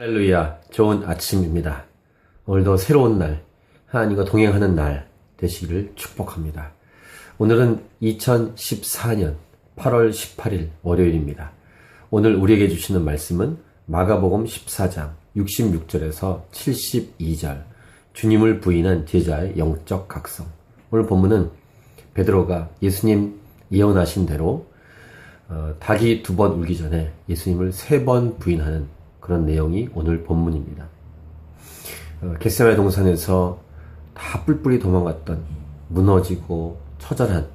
할렐루야, 좋은 아침입니다. 오늘도 새로운 날, 하나님과 동행하는 날 되시기를 축복합니다. 오늘은 2014년 8월 18일 월요일입니다. 오늘 우리에게 주시는 말씀은 마가복음 14장 66절에서 72절, 주님을 부인한 제자의 영적 각성. 오늘 본문은 베드로가 예수님 예언하신 대로 어, 닭이 두 번 울기 전에 예수님을 세 번 부인하는 그런 내용이 오늘 본문입니다. 어, 겟세마의 동산에서 다 뿔뿔이 도망갔던 무너지고 처절한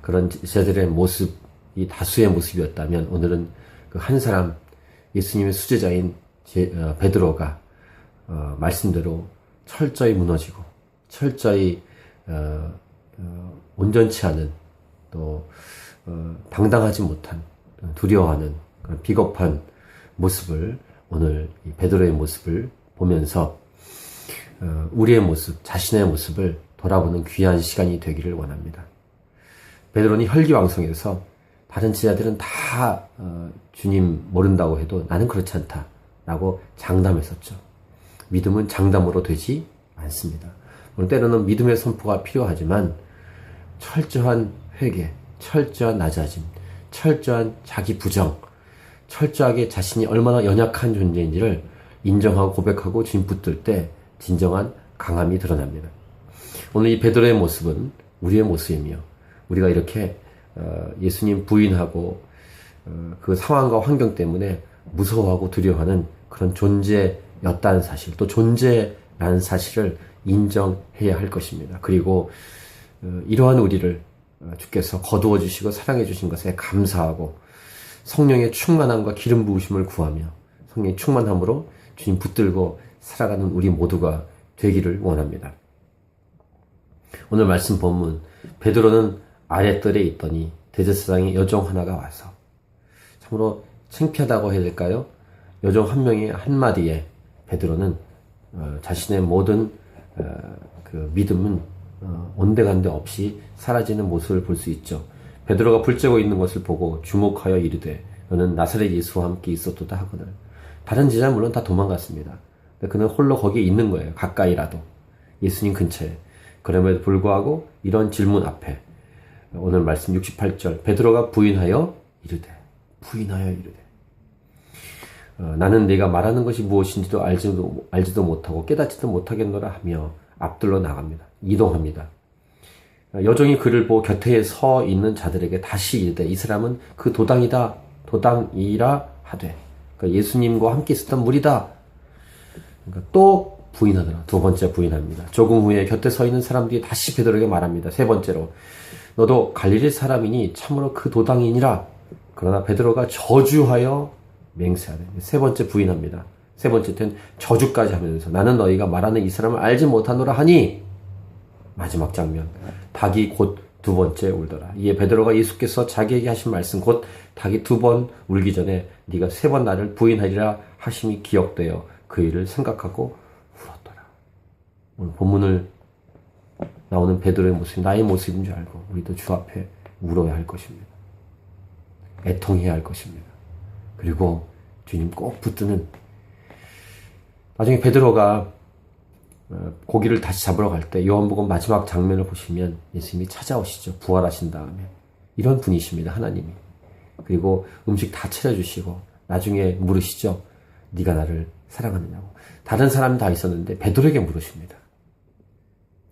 그런 제자들의 모습이 다수의 모습이었다면 오늘은 그 한 사람 예수님의 수제자인 제, 어, 베드로가 어, 말씀대로 철저히 무너지고 철저히 어, 어, 온전치 않은 또 어, 당당하지 못한 두려워하는 비겁한 모습을 오늘 베드로의 모습을 보면서 어, 우리의 모습, 자신의 모습을 돌아보는 귀한 시간이 되기를 원합니다. 베드로는 혈기왕성해서 다른 제자들은 다 어, 주님 모른다고 해도 나는 그렇지 않다라고 장담했었죠. 믿음은 장담으로 되지 않습니다. 오늘 때로는 믿음의 선포가 필요하지만 철저한 회개, 철저한 낮아짐, 철저한 자기 부정, 철저하게 자신이 얼마나 연약한 존재인지를 인정하고 고백하고 주님 붙들 때 진정한 강함이 드러납니다. 오늘 이 베드로의 모습은 우리의 모습이며 우리가 이렇게 어, 예수님 부인하고 어, 그 상황과 환경 때문에 무서워하고 두려워하는 그런 존재였다는 사실, 또 존재라는 사실을 인정해야 할 것입니다. 그리고 어, 이러한 우리를 주께서 거두어 주시고 사랑해 주신 것에 감사하고 성령의 충만함과 기름 부으심을 구하며 성령의 충만함으로 주님 붙들고 살아가는 우리 모두가 되기를 원합니다. 오늘 말씀 본문 베드로는 아랫뜰에 있더니 대제사장의 여종 하나가 와서 참으로 창피하다고 해야 될까요? 여종 한 명의 한마디에 베드로는 어, 자신의 모든 어, 그 믿음은 어, 온데간데 없이 사라지는 모습을 볼 수 있죠. 베드로가 불쬐고 있는 것을 보고 주목하여 이르되 너는 나사렛 예수와 함께 있었도다 하거늘 다른 제자 물론 다 도망갔습니다. 그는 홀로 거기에 있는 거예요. 가까이라도 예수님 근처에 그럼에도 불구하고 이런 질문 앞에 오늘 말씀 68절 베드로가 부인하여 이르되 부인하여 이르되 어, 나는 네가 말하는 것이 무엇인지도 알지도, 알지도 못하고 깨닫지도 못하겠노라 하며 앞들로 나갑니다. 이동합니다. 여종이 그를 보고 곁에 서 있는 자들에게 다시 이르되 이 사람은 그 도당이다 도당이라 하되 그러니까 예수님과 함께 있었던 무리다. 그러니까 또 부인하더라. 두 번째 부인합니다. 조금 후에 곁에 서 있는 사람들이 다시 베드로에게 말합니다. 세 번째로 너도 갈릴리 사람이니 참으로 그 도당이니라. 그러나 베드로가 저주하여 맹세하되 세 번째 부인합니다. 세 번째 때는 저주까지 하면서 나는 너희가 말하는 이 사람을 알지 못하노라 하니 마지막 장면. 닭이 곧 두 번째 울더라. 이에 베드로가 예수께서 자기에게 하신 말씀 곧 닭이 두 번 울기 전에 네가 세 번 나를 부인하리라 하심이 기억되어 그 일을 생각하고 울었더라. 오늘 본문을 나오는 베드로의 모습이 나의 모습인 줄 알고 우리도 주 앞에 울어야 할 것입니다. 애통해야 할 것입니다. 그리고 주님 꼭 붙드는 나중에 베드로가 어, 고기를 다시 잡으러 갈 때 요한복음 마지막 장면을 보시면 예수님이 찾아오시죠. 부활하신 다음에. 이런 분이십니다. 하나님이. 그리고 음식 다 차려주시고 나중에 물으시죠. 네가 나를 사랑하느냐고. 다른 사람이 다 있었는데 베드로에게 물으십니다.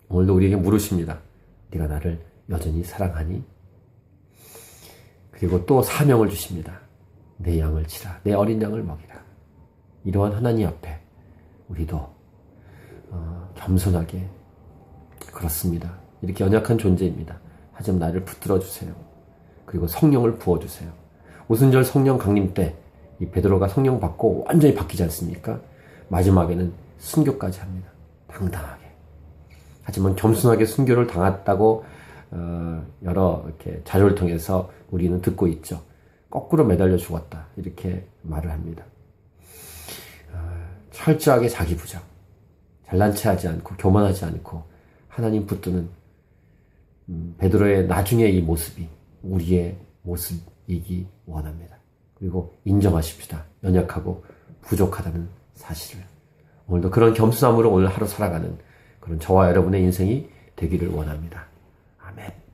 오늘도 우리에게 물으십니다. 네가 나를 여전히 사랑하니? 그리고 또 사명을 주십니다. 내 양을 치라. 내 어린 양을 먹이라. 이러한 하나님 앞에 우리도 어, 겸손하게 그렇습니다. 이렇게 연약한 존재입니다. 하지만 나를 붙들어 주세요. 그리고 성령을 부어 주세요. 오순절 성령 강림 때 이 베드로가 성령 받고 완전히 바뀌지 않습니까? 마지막에는 순교까지 합니다. 당당하게. 하지만 겸손하게 순교를 당했다고 어, 여러 이렇게 자료를 통해서 우리는 듣고 있죠. 거꾸로 매달려 죽었다 이렇게 말을 합니다. 어, 철저하게 자기 부정. 잘난 체하지 않고 교만하지 않고 하나님 붙드는 음, 베드로의 나중에 이 모습이 우리의 모습이기 원합니다. 그리고 인정하십시다. 연약하고 부족하다는 사실을. 오늘도 그런 겸손함으로 오늘 하루 살아가는 그런 저와 여러분의 인생이 되기를 원합니다. 아멘.